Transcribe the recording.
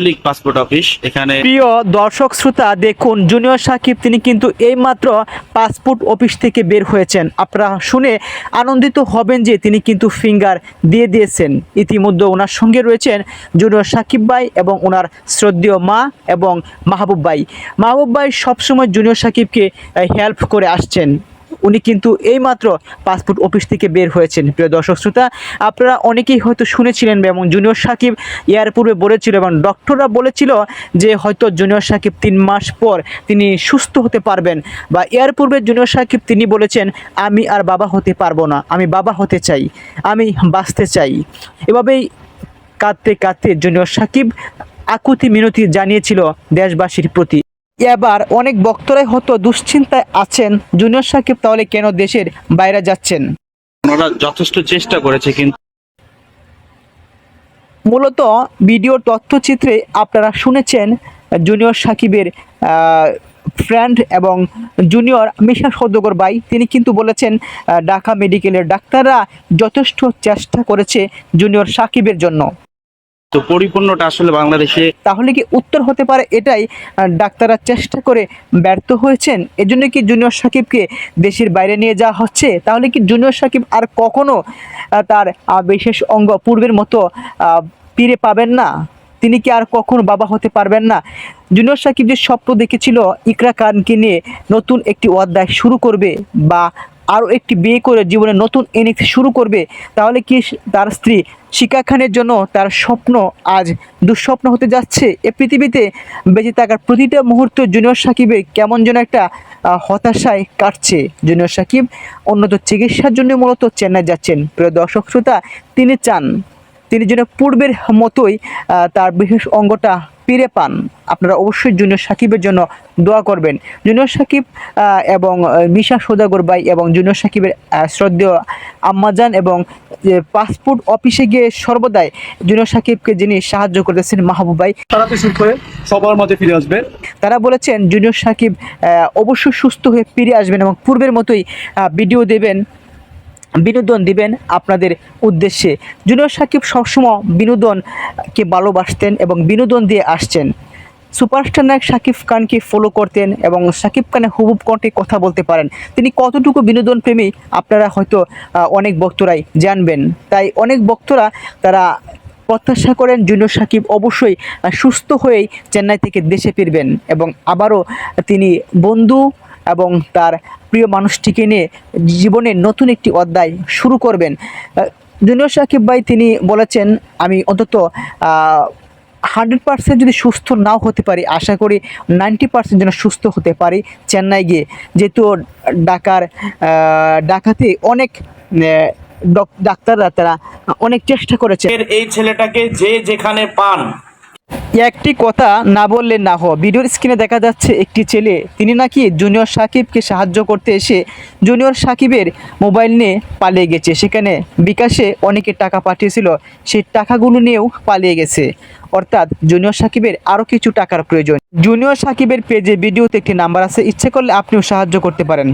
League passport office এখানে প্রিয় দর্শক শ্রোতা, দেখুন জুনিয়র সাকিব তিনি কিন্তু এইমাত্র পাসপোর্ট অফিস থেকে বের হয়েছেন। আপনারা শুনে আনন্দিত হবেন যে তিনি কিন্তু ফিঙ্গার দিয়ে দিয়েছেন। ইতিমধ্যে ওনার সঙ্গে রয়েছেন জুনিয়র সাকিব ভাই এবং ওনার শ্রদ্ধেয় মা এবং মাহবুব ভাই। মাহবুব ভাই সবসময় জুনিয়র সাকিবকে হেল্প করে আসছেন। উনি কিন্তু এইমাত্র পাসপোর্ট অফিস থেকে বের হয়েছেন। প্রিয় দর্শক শ্রোতা, আপনারা অনেকেই হয়তো শুনেছিলেন এবং জুনিয়র সাকিব ইয়ার পূর্বে বলেছিল এবং ডক্টররা বলেছিল যে হয়তো জুনিয়র সাকিব তিন মাস পর তিনি সুস্থ হতে পারবেন বা এর পূর্বে জুনিয়র সাকিব তিনি বলেছেন, আমি আর বাবা হতে পারব না, আমি বাবা হতে চাই, আমি বাঁচতে চাই। এভাবেই কাঁদতে কাঁদতে জুনিয়র সাকিব আকুতি মিনতি জানিয়েছিল দেশবাসীর প্রতি। এবার অনেক বক্তরাই হয়তো দুশ্চিন্তায় আছেন। জুনিয়র সাকিব তাহলে কেন দেশের বাইরে যাচ্ছেন? ওনারা যথেষ্ট চেষ্টা করেছে কিন্তু মূলত ভিডিওর তথ্যচিত্রে আপনারা শুনেছেন জুনিয়র সাকিবের ফ্রেন্ড এবং জুনিয়র মিশা সৌদগর ভাই। তিনি কিন্তু বলেছেন ঢাকা মেডিকেলের ডাক্তাররা যথেষ্ট চেষ্টা করেছে জুনিয়র সাকিবের জন্য। তো পরিপূর্ণটা আসলে বাংলাদেশে তাহলে কি উত্তর হতে পারে এটাই? ডাক্তাররা চেষ্টা করে ব্যর্থ হয়েছেন। এজন্য কি জুনিয়র সাকিবকে দেশের বাইরে নিয়ে যাওয়া হচ্ছে? তাহলে কি জুনিয়র সাকিব আর কখনো তার বিশেষ অঙ্গ পূর্বের মতো ফিরে পাবেন না? তিনি কি আর কখনো বাবা হতে পারবেন না? জুনিয়র সাকিব যে স্বপ্ন দেখেছিল, ইকরা খানকে নিয়ে নতুন একটি অধ্যায় শুরু করবে বা আরও একটি বিয়ে করে জীবনে নতুন ইনিংস শুরু করবে, তাহলে কি তার স্ত্রী শিকা খানের জন্য তার স্বপ্ন আজ দুঃস্বপ্ন হতে যাচ্ছে? এ পৃথিবীতে বেঁচে থাকার প্রতিটা মুহূর্ত জুনিয়র সাকিবের কেমন যেন একটা হতাশায় কাটছে। জুনিয়র সাকিব উন্নত চিকিৎসার জন্য মূলত চেন্নাই যাচ্ছেন। প্রিয় দর্শক শ্রোতা, তিনি চান। তিনি যেন পূর্বের মতোই তার বিশেষ অঙ্গটা ফিরে পান আপনারা অবশ্যই জুনিয়র সাকিবের জন্য দোয়া করবেন। জুনিয়র সাকিব এবং মিশা সৌদাগর ভাই এবং জুনিয়র সাকিবের শ্রদ্ধেয় আম্মাজান এবং পাসপোর্ট অফিসে গিয়ে সর্বদাই জুনিয়র সাকিবকে যিনি সাহায্য করতেছেন মাহবুব ভাই তাড়াতাড়ি সুস্থ হয়ে সবার মধ্যে ফিরে আসবে। তারা বলেছেন জুনিয়র সাকিব অবশ্যই সুস্থ হয়ে ফিরে আসবেন এবং পূর্বের মতোই ভিডিও দেবেন। বিনোদন দিবেন আপনাদের উদ্দেশ্যে। জুনিয়র সাকিব সবসময় বিনোদনকে ভালোবাসতেন এবং বিনোদন দিয়ে আসছেন। সুপারস্টার নায়ক শাকিব খানকে ফলো করতেন এবং শাকিব খানের হুবুব কণ্ঠে কথা বলতে পারেন। তিনি কতটুকু বিনোদন প্রেমী আপনারা হয়তো অনেক বক্তরাই জানবেন। তাই অনেক বক্তরা তারা প্রত্যাশা করেন জুনিয়র সাকিব অবশ্যই সুস্থ হয়েই চেন্নাই থেকে দেশে ফিরবেন এবং আবারও তিনি বন্ধু এবং তার প্রিয় মানুষটিকে নিয়ে জীবনের নতুন একটি অধ্যায় শুরু করবেন। জুনিয়র সাকিব ভাই তিনি বলেছেন আমি অন্তত হান্ড্রেড পার্সেন্ট যদি সুস্থ নাও হতে পারি আশা করি নাইনটি পার্সেন্ট যেন সুস্থ হতে পারি চেন্নাই গিয়ে। যেহেতু ঢাকার আহ, ঢাকাতে অনেক ডক- ডাক্তাররা তারা অনেক চেষ্টা করেছে। এই ছেলেটাকে যে যেখানে পান একটি কথা না বললে না হয়। ভিডিওর স্ক্রিনে দেখা যাচ্ছে একটি ছেলে। তিনি নাকি জুনিয়র সাকিবকে সাহায্য করতে এসে জুনিয়র সাকিবের মোবাইল নিয়ে পালিয়ে গেছে। সেখানে বিকাশে অনেকে টাকা পাঠিয়েছিল। সেই টাকাগুলো নিয়েও পালিয়ে গেছে। অর্থাৎ জুনিয়র সাকিবের আরও কিছু টাকার প্রয়োজন। জুনিয়র সাকিবের পেজে ভিডিওতে একটি নাম্বার আছে। ইচ্ছে করলে আপনিও সাহায্য করতে পারেন।